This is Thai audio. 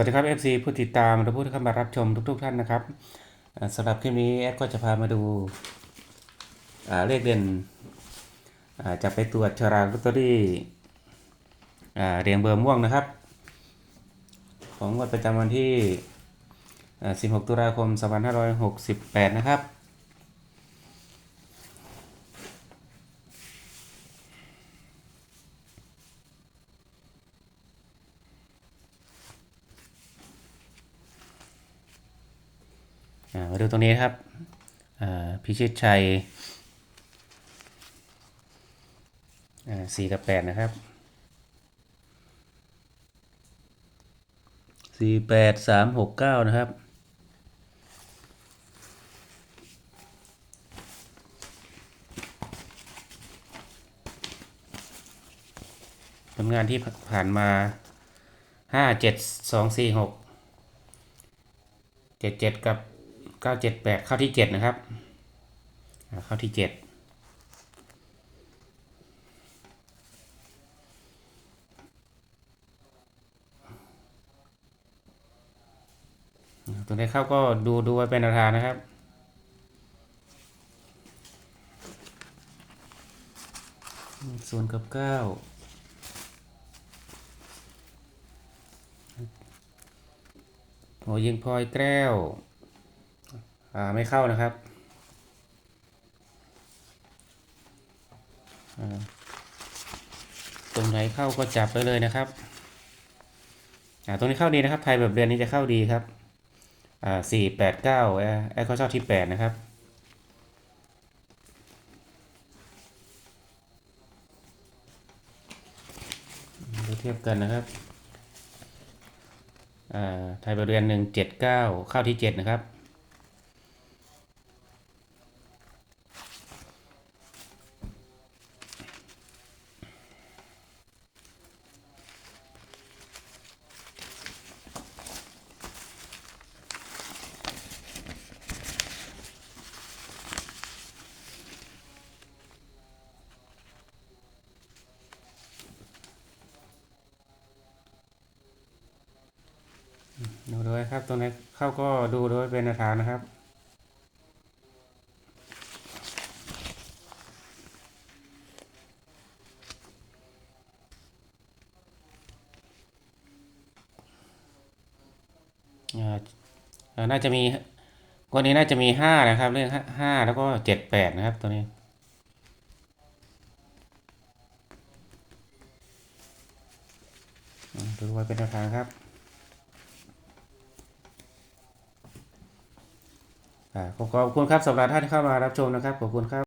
วัสดีครับ FC ผู้ติดตามและผู้ที่เข้ามารับชมทุก ๆ ท่านนะครับสำหรับคลิปนี้แอดก็จะพามาดูาเลขเด่นจะไปตรวจชราลอตเตอรี่เรียงเบอร์ม่วงนะครับ ของงวดประจำวันที่อ่16 ตุลาคม 2568 นะครับ มาดูตรงนี้ครับพิชิตชัยสี่กับแปดนะครับสี่แปดสามหกเก้านะครับผลงานที่ผ่านมาห้าเจ็ดสองสี่หกเจ็ดเจ็ดกับ เก้าเจ็ดแปดเข้าที่เจ็ดนะครับ เข้าที่เจ็ดตัวนี้เข้าก็ดูดูไว้เป็นแนวทางนะครับศูนย์กับเก้าโหยิงพลอยแก้ว อ่าไม่เข้านะครับอ่าตรงไหนเข้าก็จับไปเลยนะครับอ่าตรงนี้เข้าดีนะครับไทยแบบเดือนนี้จะเข้าดีครับอ่าสี่แปดเก้าไอ้เขาชอบที่แปดนะครับดูเทียบกันนะครับอ่าไทยแบบเดือนหนึ่งเจ็ดเก้าเข้าที่เจ็ดนะครับ ดูด้วยครับตรงนี้เข้าก็ดูด้วยเป็นแนวทางนะครับอ่าอ่าน่าจะมีวันนี้น่าจะมีห้านะครับเรื่องห้าแล้วก็เจ็ดแปดนะครับตัวนี้ดูไว้เป็นแนวทางครับ อ่า ขอขอบคุณครับสำหรับท่านที่เข้ามารับชมนะครับ ขอบคุณครับ